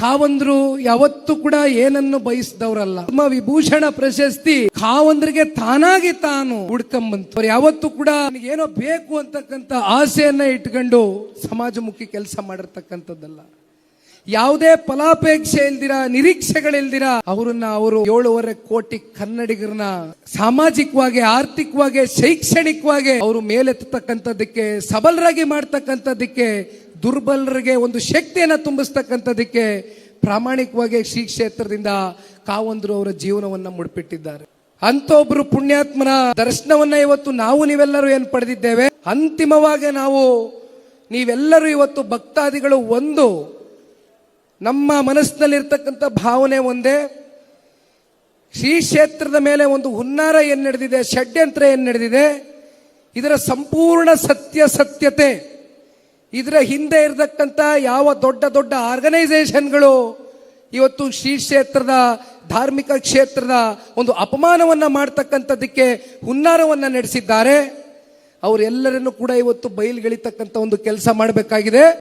ಕಾವಂದ್ರು ಯಾವತ್ತೂ ಕೂಡ ಏನನ್ನು ಬಯಸಿದವರಲ್ಲ. ನಮ್ಮ ವಿಭೂಷಣ ಪ್ರಶಸ್ತಿ ಕಾವಂದ್ರಿಗೆ ತಾನಾಗಿ ತಾನು ಹುಡ್ಕೊಂಬಂತು. ಅವ್ರು ಯಾವತ್ತೂ ಕೂಡ ಏನೋ ಬೇಕು ಅಂತಕ್ಕಂಥ ಆಸೆಯನ್ನ ಇಟ್ಕೊಂಡು ಸಮಾಜಮುಖಿ ಕೆಲಸ ಮಾಡಿರ್ತಕ್ಕಂಥದ್ದಲ್ಲ. ಯಾವುದೇ ಫಲಾಪೇಕ್ಷೆ ಇಲ್ದಿರ, ನಿರೀಕ್ಷೆಗಳಿಲ್ದಿರ ಅವರನ್ನ ಅವರು ಏಳುವರೆ ಕೋಟಿ ಕನ್ನಡಿಗರನ್ನ ಸಾಮಾಜಿಕವಾಗಿ, ಆರ್ಥಿಕವಾಗಿ, ಶೈಕ್ಷಣಿಕವಾಗಿ ಅವರು ಮೇಲೆತ್ತಕ್ಕಂಥದ್ದಕ್ಕೆ ಸಬಲರಾಗಿ ಮಾಡ್ತಕ್ಕಂಥದ್ದಕ್ಕೆ ದುರ್ಬಲರಿಗೆ ಒಂದು ಶಕ್ತಿಯನ್ನು ತುಂಬಿಸ್ತಕ್ಕಂಥದಕ್ಕೆ ಪ್ರಾಮಾಣಿಕವಾಗಿ ಶ್ರೀ ಕ್ಷೇತ್ರದಿಂದ ಕಾವಂದ್ರು ಅವರ ಜೀವನವನ್ನು ಮುಡ್ಪಿಟ್ಟಿದ್ದಾರೆ. ಒಬ್ರು ಪುಣ್ಯಾತ್ಮನ ದರ್ಶನವನ್ನ ಇವತ್ತು ನಾವು ನೀವೆಲ್ಲರೂ ಏನು ಪಡೆದಿದ್ದೇವೆ? ಅಂತಿಮವಾಗಿ ನಾವು ನೀವೆಲ್ಲರೂ ಇವತ್ತು ಭಕ್ತಾದಿಗಳು ಒಂದು, ನಮ್ಮ ಮನಸ್ಸಿನಲ್ಲಿರ್ತಕ್ಕಂಥ ಭಾವನೆ ಒಂದೇ, ಶ್ರೀ ಕ್ಷೇತ್ರದ ಮೇಲೆ ಒಂದು ಹುನ್ನಾರ ಏನು ನಡೆದಿದೆ, ಷಡ್ಯಂತ್ರ ಏನು ನಡೆದಿದೆ, ಇದರ ಸಂಪೂರ್ಣ ಸತ್ಯಾಸತ್ಯತೆ ಇದರ ಹಿಂದೆ ಇರತಕ್ಕಂಥ ಯಾವ ದೊಡ್ಡ ದೊಡ್ಡ ಆರ್ಗನೈಸೇಷನ್ಗಳು ಇವತ್ತು ಶ್ರೀ ಕ್ಷೇತ್ರದ, ಧಾರ್ಮಿಕ ಕ್ಷೇತ್ರದ ಒಂದು ಅಪಮಾನವನ್ನ ಮಾಡ್ತಕ್ಕಂಥದ್ದಕ್ಕೆ ಹುನ್ನಾರವನ್ನು ನಡೆಸಿದ್ದಾರೆ. ಅವರೆಲ್ಲರನ್ನು ಕೂಡ ಇವತ್ತು ಬಯಲ್ಗೆಳಿತಕ್ಕಂಥ ಒಂದು ಕೆಲಸ ಮಾಡಬೇಕಾಗಿದೆ.